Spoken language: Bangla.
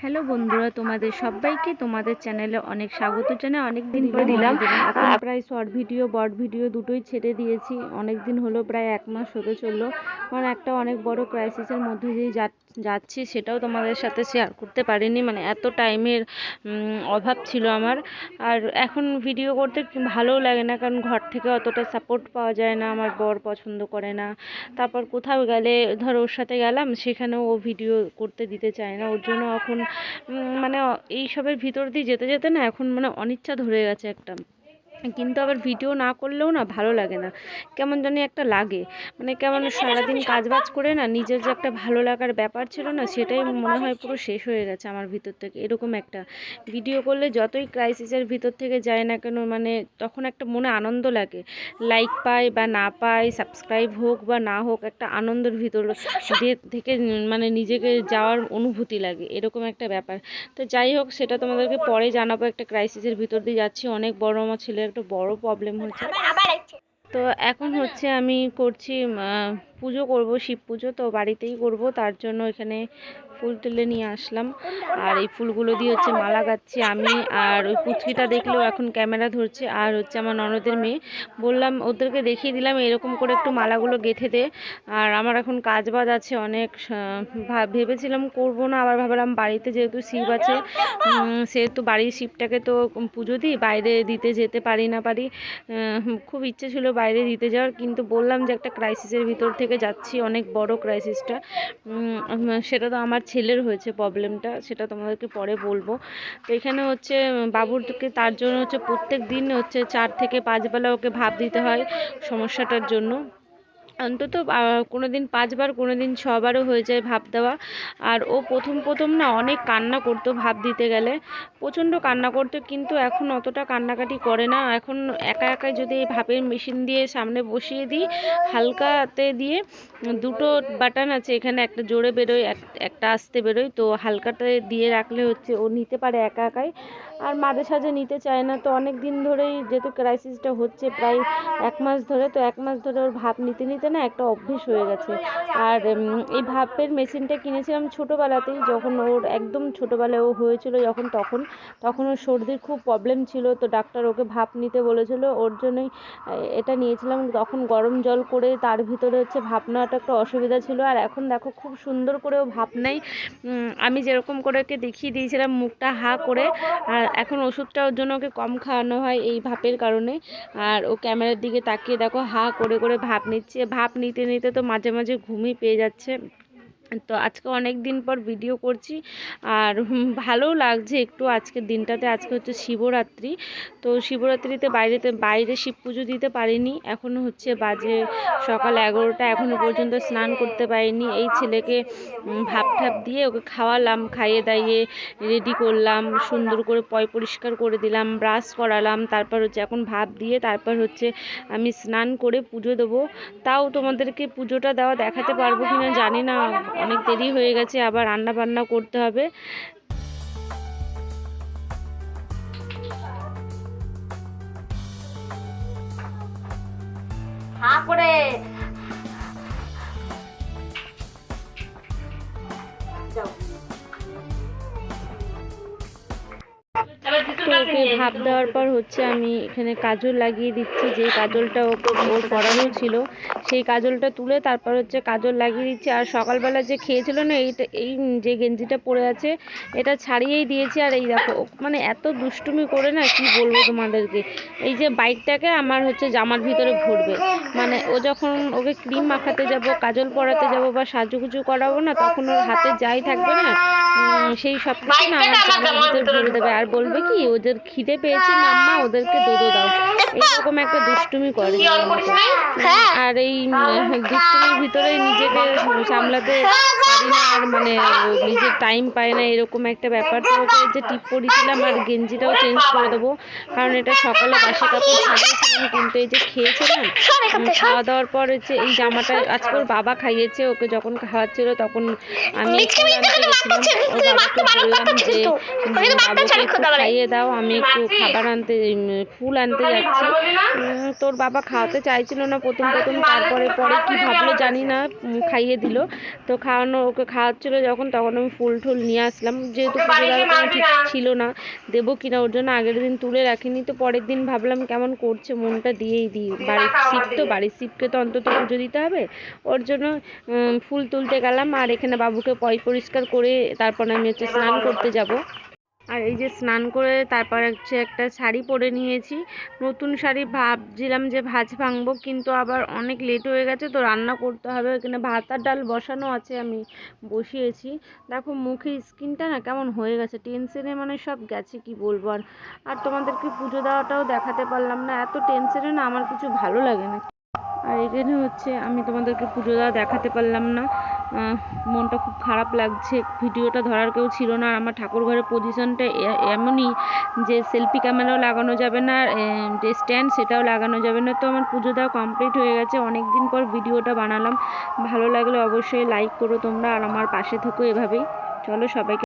হ্যালো বন্ধুরা তোমাদের সবাইকে তোমাদের চ্যানেলে অনেক স্বাগত জানাই। অনেক দিন পর দিলাম। এখন প্রায় শর্ট ভিডিও বড় ভিডিও দুটোই ছেড়ে দিয়েছি। অনেক দিন হলো প্রায় এক মাস হতে চলল। কারণ একটা অনেক বড় ক্রাইসিসের মধ্যে দিয়ে যা- যাচ্ছি সেটাও তোমাদের সাথে শেয়ার করতে পারিনি। মানে এত টাইমের অভাব ছিল আমার। আর এখন ভিডিও করতে ভালোও লাগে না কারণ ঘর থেকে অতটা সাপোর্ট পাওয়া যায় না আমার বর পছন্দ করে না। তারপর কোথাও গেলে ধর ওর সাথে গেলাম সেখানেও ও ভিডিও করতে দিতে চায় না। ওর জন্য এখন মানে এইসবের ভিতর দিয়ে যেতে যেতে না এখন মানে অনিচ্ছা ধরে গেছে একটা। কিন্তু আবার ভিডিও না করলেও না ভালো লাগে না। কেমন জানি একটা লাগে। মানে কেমন সারাদিন কাজ বাজ করে না, নিজের যে একটা ভালো লাগার ব্যাপার ছিল না, সেটাই মনে হয় পুরো শেষ হয়ে গেছে আমার ভিতর থেকে, এরকম একটা। ভিডিও করলে যতই ক্রাইসিসের ভিতর থেকে যায় না কেন মানে তখন একটা মনে আনন্দ লাগে। লাইক পাই বা না পাই সাবস্ক্রাইব হোক বা না হোক, একটা আনন্দের ভিতর থেকে মানে নিজেকে যাওয়ার অনুভূতি লাগে, এরকম একটা ব্যাপার। তো যাই হোক, সেটা তোমাদেরকে পরে জানাব, একটা ক্রাইসিসের ভিতর দিয়ে যাচ্ছি। অনেক বড় আমার ছেলের একটা বড় প্রবলেম হচ্ছে। তো এখন হচ্ছে আমি করছি পুজো করব শিব পুজো তো বাড়িতেই করব। তার জন্য এখানে ফুল তুলে নিয়ে আসলাম। আর এই ফুলগুলো দিয়ে হচ্ছে মালা গাচ্ছি আমি। আর ওই পুচকিটা দেখলেও এখন ক্যামেরা ধরছে। আর হচ্ছে আমার ননদের মেয়ে। বললাম, ওদেরকে দেখিয়ে দিলাম, এরকম করে একটু মালাগুলো গেঁথে দে। আর আমার এখন কাজ বাজ আছে অনেক। ভেবেছিলাম করব না। আবার ভাবলাম বাড়িতে যেহেতু শিব আছে সেহেতু বাড়ির শিবটাকে তো পুজো দিই। বাইরে দিতে যেতে পারি না পারি। খুব ইচ্ছে ছিল বাইরে দিতে যাওয়ার। কিন্তু বললাম যে একটা ক্রাইসিসের ভিতর থেকে যাচ্ছি। অনেক বড় ক্রাইসিসটা সেটা তো আমার ছেলের হয়েছে প্রবলেমটা সেটা তোমাদেরকে পরে বলব। তো এখানে হচ্ছে বাবুরকে তার জন্য হচ্ছে প্রত্যেক দিন হচ্ছে চার থেকে পাঁচবেলা ওকে ভাব দিতে হয় সমস্যাটার জন্য। অন্তত কোনো দিন পাঁচবার কোনো দিন ছবারও হয়ে যায় ভাপ দেওয়া। আর ও প্রথম প্রথম না অনেক কান্না করতো ভাপ দিতে গেলে। প্রচণ্ড কান্না করতো, কিন্তু এখন অতটা কান্নাকাটি করে না। এখন একা, একাই যদি ভাপের মেশিন দিয়ে সামনে বসিয়ে দিই, হালকাতে দিয়ে দুটো বাটন আছে, এখানে একটা জোরে বেরোয়, এক- একটা আস্তে বেরোয়। তো হালকাতে দিয়ে রাখলে হচ্ছে ও নিতে পারে একা, একাই। আর মাঝে সাঝে নিতে চায় না। তো অনেক দিন ধরেই যেহেতু ক্রাইসিসটা হচ্ছে, প্রায় এক মাস ধরে, তো এক মাস ধরে ওর ভাপ নিতে নিতে না একটা অভ্যেস হয়ে গেছে। আর এই ভাপের মেশিনটা কিনেছিলাম ছোটোবেলাতেই যখন ওর একদম ছোটোবেলায় ও হয়েছিল যখন তখন তখন ওর সর্দির খুব প্রবলেম ছিল তো ডাক্তার ওকে ভাপ নিতে বলেছিল। ওর জন্যই এটা নিয়েছিলাম। তখন গরম জল করে তার ভিতরে হচ্ছে ভাপ নেওয়াটা একটা অসুবিধা ছিল। আর এখন দেখো খুব সুন্দর করে ও ভাপ নেয় আমি যেরকম করে ওকে দেখিয়ে দিয়েছিলাম মুখটা হা করে, আর এখন ওষুধটা ওর জন্য ওকে কম খাওয়ানো হয় এই ভাপের কারণে। আর ও ক্যামেরার দিকে তাকিয়ে দেখো হা করে করে ভাপ নিচ্ছে। ভাপ নিতে নিতে তো মাঝে মাঝে ঘুমই পেয়ে যাচ্ছে। তো আজকে অনেক দিন পর ভিডিও করছি। আর ভালোও লাগছে একটু আজকের দিনটাতে। আজকে হচ্ছে শিবরাত্রি। তো শিবরাত্রিতে বাইরেতে, বাইরে শিব পুজো দিতে পারিনি। এখনও হচ্ছে বাজে সকাল এগারোটা। এখনও পর্যন্ত স্নান করতে পারিনি। এই ছেলেকে ভাপ ঠাপ দিয়ে ওকে খাওয়ালাম, খাইয়ে দাইয়ে রেডি করলাম, সুন্দর করে পয় পরিষ্কার করে দিলাম ব্রাশ করালাম, তারপর হচ্ছে এখন ভাপ দিয়ে তারপর হচ্ছে আমি স্নান করে পুজো দেবো। তাও তোমাদেরকে পুজোটা দেওয়া দেখাতে পারব কিনা জানি না। অনেক দেরি হয়ে গেছে আবার রান্না বান্না করতে হবে। করে। ওকে নিয়ে দেওয়ার পর হচ্ছে আমি এখানে কাজল লাগিয়ে দিচ্ছি যে কাজলটা ওকে ওর পরানো ছিল। সেই কাজলটা তুলে তারপর হচ্ছে কাজল লাগিয়ে দিচ্ছি। আর সকালবেলা যে খেয়েছিল না এইটা এই যে গেঞ্জিটা পরে আছে এটা ছাড়িয়েই দিয়েছি। আর এই দেখো মানে এত দুষ্টুমি করে না কি বলব তোমাদেরকে? এই যে বাইকটাকে আমার হচ্ছে জামার ভিতরে ভরবে মানে ও যখন ওকে ক্রিম মাখাতে যাব কাজল পরাতে যাব বা সাজুগুজু করাবো না তখন ওর হাতে যাই থাকবে না সেই সব কিছু না আমার জামার ভিতরে ভরে দেবে। আর বলবে কি ওদের খিদে পেয়েছে মাম্মা ওদেরকে দোদো দাও। এইরকম একটা দুষ্টুমি করে? আর এই দুষ্টুমির ভিতরে নিজেকে সামলাতে পারি না আর মানে নিজের টাইম পায় না এরকম একটা ব্যাপার। তো ওকে যে টিপ পরিয়েছিলাম আর গেঞ্জিটাও চেঞ্জ করে দেবো কারণ এটা সকালে বাসি কাপড় ছাড়িয়েছিলাম কিন্তু এই যে খেয়েছে না খাওয়া দাওয়ার পর হচ্ছে এই জামাটা আজকে ওর বাবা খাইয়েছে ওকে যখন খাওয়াচ্ছিল তখন আমি ফুল আনতে গেছিলাম ওর বাবাকে বললাম যে বাবুকে একটু খাইয়ে দাও আমি একটু খাবার আনতে ফুল আনতে যাচ্ছি। তোর বাবা খাওয়াতে চাইছিল না প্রথম প্রথম তারপর তারপরে পরে কি ভাবলো জানি না খাইয়ে দিল। তো খাওয়ানো ওকে খাওয়াচ্ছিল যখন তখন আমি ফুল টুল নিয়ে আসলাম। যেহেতু পুজো দেওয়ার ঠিক ছিল না দেবো কিনা ওর জন্য আগের দিন তুলে রাখিনি। তো পরের দিন ভাবলাম কেমন করছে মনটা দিয়েই দিই। বাড়ির শিব তো বাড়ির শিবকে তো অন্তত পুজো দিতে হবে। ওর জন্য ফুল তুলতে গেলাম। আর এখানে বাবুকে পয় পরিষ্কার করে তারপর আমি হচ্ছে স্নান করতে যাব। আর এই যে স্নান করে তারপর হচ্ছে একটা শাড়ি পরে নিয়েছি। নতুন শাড়ি ভাবছিলাম যে ভাজ ভাঙবো, কিন্তু আবার অনেক লেট হয়ে গেছে, তো রান্না করতে হবে। এখানে ভাত আর ডাল বসানো আছে, আমি বসিয়েছি। দেখো মুখে স্কিনটা না কেমন হয়ে গেছে, টেনশনে মানে সব গেছে, কি বলব? আর আর তোমাদেরকে পুজো দেওয়াটাও দেখাতে পারলাম না, এত টেনশনে না আমার কিছু ভালো লাগে না। আর এখানে হচ্ছে আমি তোমাদেরকে পুজো দেওয়া দেখাতে পারলাম না। মনটা খুব খারাপ লাগছে। ভিডিওটা ধরার কেউ ছিল না আর আমার ঠাকুর ঘরের পজিশনটা এমনই যে সেলফি ক্যামেরাও লাগানো যাবে না যে স্ট্যান্ড সেটাও লাগানো যাবে না। তো আমার পুজো দেওয়া কমপ্লিট হয়ে গেছে। অনেক দিন পর ভিডিওটা বানালাম। ভালো লাগলে অবশ্যই লাইক করো তোমরা আর আমার পাশে থেকো এভাবেই। চলো সবাইকে